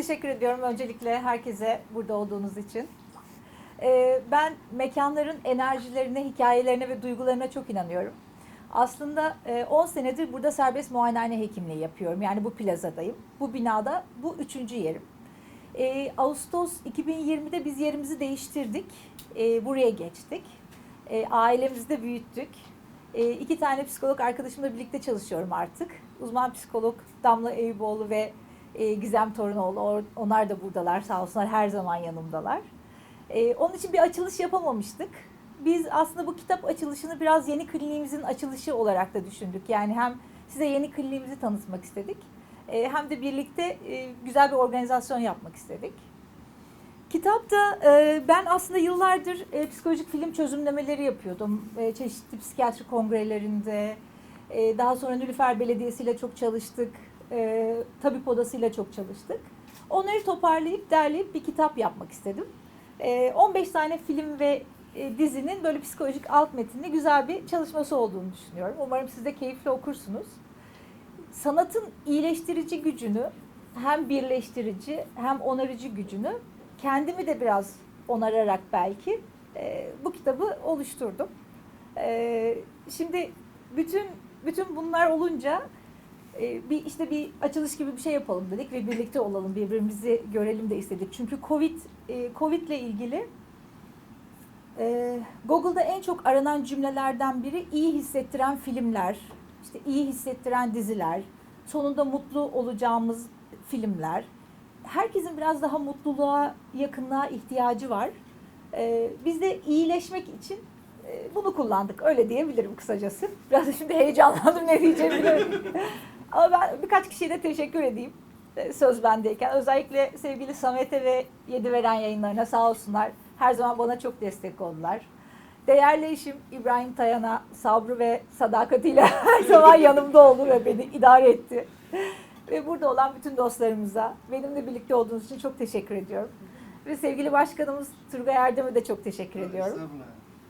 Teşekkür ediyorum öncelikle herkese burada olduğunuz için. Ee, ben mekanların enerjilerine, hikayelerine ve duygularına çok inanıyorum. Aslında e, 10 senedir burada serbest muayenehane hekimliği yapıyorum. Yani bu plazadayım. Bu binada bu üçüncü yerim. Ee, Ağustos 2020'de biz yerimizi değiştirdik. Ee, buraya geçtik. Ee, ailemizi de büyüttük. Ee, iki tane psikolog arkadaşımla birlikte çalışıyorum artık. Uzman psikolog Damla Eyüboğlu ve e, Gizem Torunoğlu. Or- Onlar da buradalar sağ olsunlar her zaman yanımdalar. Ee, onun için bir açılış yapamamıştık. Biz aslında bu kitap açılışını biraz yeni kliniğimizin açılışı olarak da düşündük. Yani hem size yeni kliniğimizi tanıtmak istedik. e, hem de birlikte e, güzel bir organizasyon yapmak istedik. Kitapta e, ben aslında yıllardır psikolojik film çözümlemeleri yapıyordum. Çeşitli psikiyatri kongrelerinde, daha sonra Nilüfer Belediyesi ile çok çalıştık. E, Tabip Odası ile çok çalıştık. Onları toparlayıp derleyip bir kitap yapmak istedim. E, 15 tane film ve e, dizinin böyle psikolojik alt metinli güzel bir çalışması olduğunu düşünüyorum. Umarım siz de keyifle okursunuz. Sanatın iyileştirici gücünü hem birleştirici hem onarıcı gücünü kendimi de biraz onararak belki e, bu kitabı oluşturdum. E, şimdi bütün bütün bunlar olunca e, bir işte bir açılış gibi bir şey yapalım dedik ve birlikte olalım, birbirimizi görelim de istedik. Çünkü Covid e, Covid ile ilgili e, Google'da en çok aranan cümlelerden biri iyi hissettiren filmler, işte iyi hissettiren diziler, sonunda mutlu olacağımız filmler. Herkesin biraz daha mutluluğa, yakınlığa ihtiyacı var. E, biz de iyileşmek için e, bunu kullandık. Öyle diyebilirim kısacası. Biraz şimdi heyecanlandım ne diyeceğimi. Ama ben birkaç kişiye de teşekkür edeyim. e, Söz bendeyken. Özellikle sevgili Samet'e ve Yedi Veren yayınlarına sağ olsunlar. Her zaman bana çok destek oldular. Değerli eşim İbrahim Tayan'a sabrı ve sadakatiyle her zaman yanımda oldu ve beni idare etti. Ve burada olan bütün dostlarımıza benimle birlikte olduğunuz için çok teşekkür ediyorum. Ve sevgili başkanımız Turgay Erdem'e de çok teşekkür ediyorum.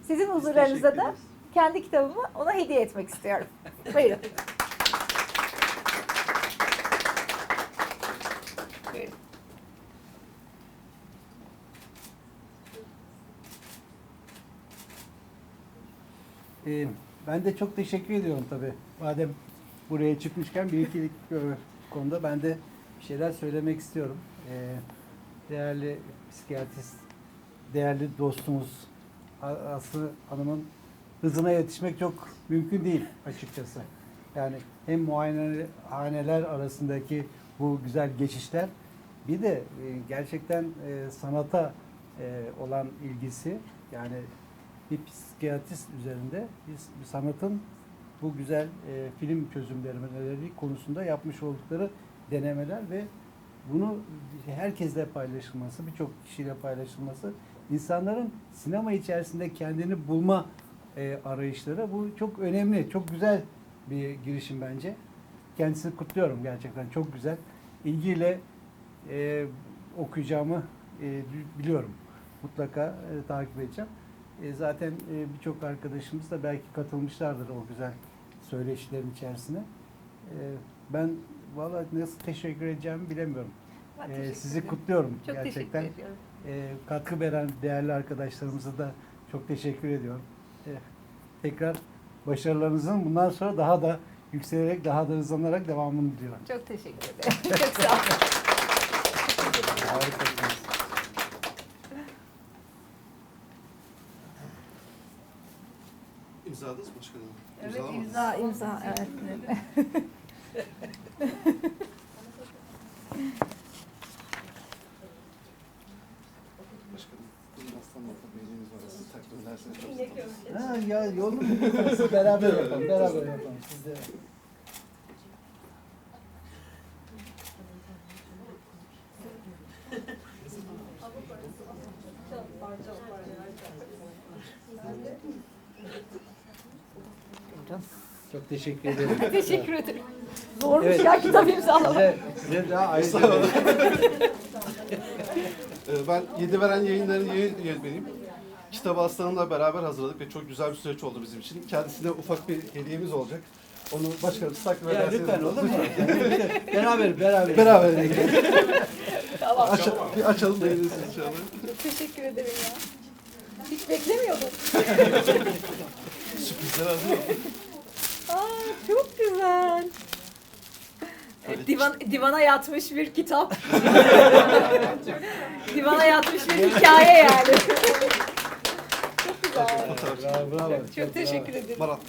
Sizin teşekkür da kendi kitabımı ona hediye etmek istiyorum. Buyurun. Ee, ben de çok teşekkür ediyorum tabii. Madem buraya çıkmışken bir iki e, konuda ben de bir şeyler söylemek istiyorum. Ee, değerli psikiyatrist, değerli dostumuz Aslı Hanım'ın hızına yetişmek çok mümkün değil açıkçası. Yani hem muayenehaneler arasındaki bu güzel geçişler bir de e, gerçekten e, sanata e, olan ilgisi yani bir psikiyatrist üzerinde biz sanatın bu güzel e, film çözümlemeleri konusunda yapmış oldukları denemeler ve bunu herkesle paylaşılması, birçok kişiyle paylaşılması, insanların sinema içerisinde kendini bulma e, arayışları bu çok önemli, çok güzel bir girişim bence. Kendisini kutluyorum gerçekten çok güzel. İlgiyle e, okuyacağımı e, biliyorum. Mutlaka e, takip edeceğim. E, zaten e, birçok arkadaşımız da belki katılmışlardır o güzel söyleşilerin içerisine. E, ben vallahi nasıl teşekkür edeceğimi bilemiyorum. Ben E, sizi kutluyorum Çok gerçekten. E, katkı veren değerli arkadaşlarımıza da çok teşekkür ediyorum. E, tekrar başarılarınızın bundan sonra daha da yükselerek, daha da hızlanarak devamını diliyorum. Çok teşekkür ederim. Çok sağ olun. Harikasınız. İmzadınız mı başkanım? Evet İmzalamadınız. imza imza evet. Başkanım, bizim aslanla beynimiz var. Siz takdim ederseniz çok sevinirim. Ha, ya yolunu bulursanız siz beraber yapalım, beraber yapalım. Siz de. Çok teşekkür ederim. teşekkür ederim. Zormuş Evet. ya kitap imzalamak. Size, size daha ayrıca Ee, Ben Yedi Veren yayınların yayın yönetmeniyim. Kitabı aslanımla beraber hazırladık ve çok güzel bir süreç oldu bizim için. Kendisine ufak bir hediyemiz olacak. Onu başkanım siz takdim Ya ederseniz. lütfen olur mu? beraber, beraber. Beraber. Tamam. Aç, bir açalım beğenirsiniz inşallah. Çok teşekkür ederim ya. Hiç beklemiyordum. Sürprizler hazır. Aa, çok güzel. Evet, divan, divana yatmış bir kitap. divana yatmış bir hikaye yani. çok güzel. Bravo, bravo. Çok teşekkür ederim. Marat.